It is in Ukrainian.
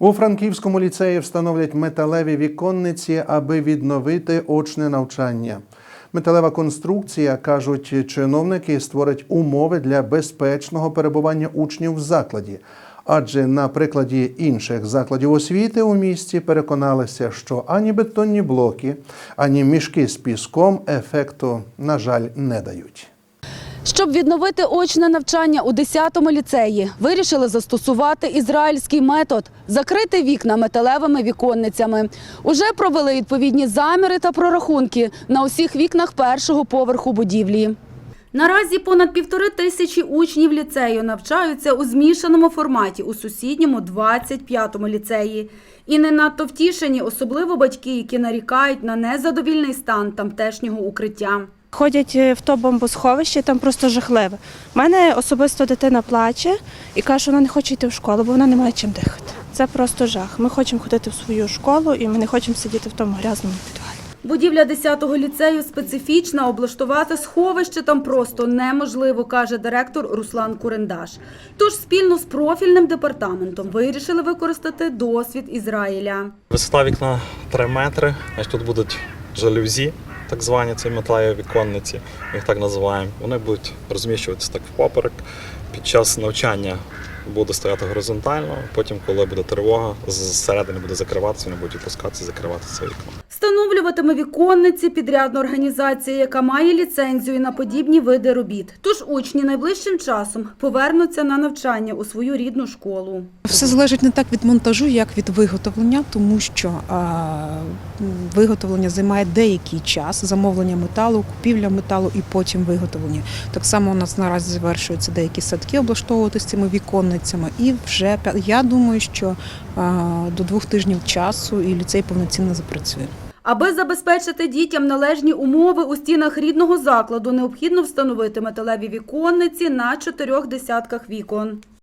У Франківському ліцеї встановлять металеві віконниці, аби відновити очне навчання. Металева конструкція, кажуть чиновники, створить умови для безпечного перебування учнів в закладі. Адже на прикладі інших закладів освіти у місті переконалися, що ані бетонні блоки, ані мішки з піском ефекту, на жаль, не дають. Щоб відновити очне навчання у 10-му ліцеї, вирішили застосувати ізраїльський метод – закрити вікна металевими віконницями. Уже провели відповідні заміри та прорахунки на усіх вікнах першого поверху будівлі. Наразі понад півтори тисячі учнів ліцею навчаються у змішаному форматі у сусідньому 25-му ліцеї. І не надто втішені, особливо батьки, які нарікають на незадовільний стан тамтешнього укриття. Ходять е, в то бомбосховище, там просто жахливе. У мене особисто дитина плаче і каже, що вона не хоче йти в школу, бо вона не має чим дихати. Це просто жах. Ми хочемо ходити в свою школу і ми не хочемо сидіти в тому грязному підвалі. Будівля 10-го ліцею специфічна, облаштувати сховище там просто неможливо, каже директор Руслан Курендаш. Тож спільно з профільним департаментом вирішили використати досвід Ізраїля. Висота вікна 3 метри, значить тут будуть жалюзі, так звані ці металеві віконниці, ми їх так називаємо. Вони будуть розміщуватися так впоперек. Під час навчання буде стояти горизонтально, потім, коли буде тривога, зсередини буде закриватися, вони будуть опускатися, закривати це вікно. Встановлюватиме віконниці підрядна організація, яка має ліцензію на подібні види робіт. Тож учні найближчим часом повернуться на навчання у свою рідну школу. Все залежить не так від монтажу, як від виготовлення, тому що виготовлення займає деякий час, замовлення металу, купівля металу і потім виготовлення. Так само у нас наразі завершуються деякі садки облаштовувати з цими віконницями. І вже я думаю, що до двох тижнів часу і ліцей повноцінно запрацює. Аби забезпечити дітям належні умови у стінах рідного закладу, необхідно встановити металеві віконниці на чотирьох десятках вікон.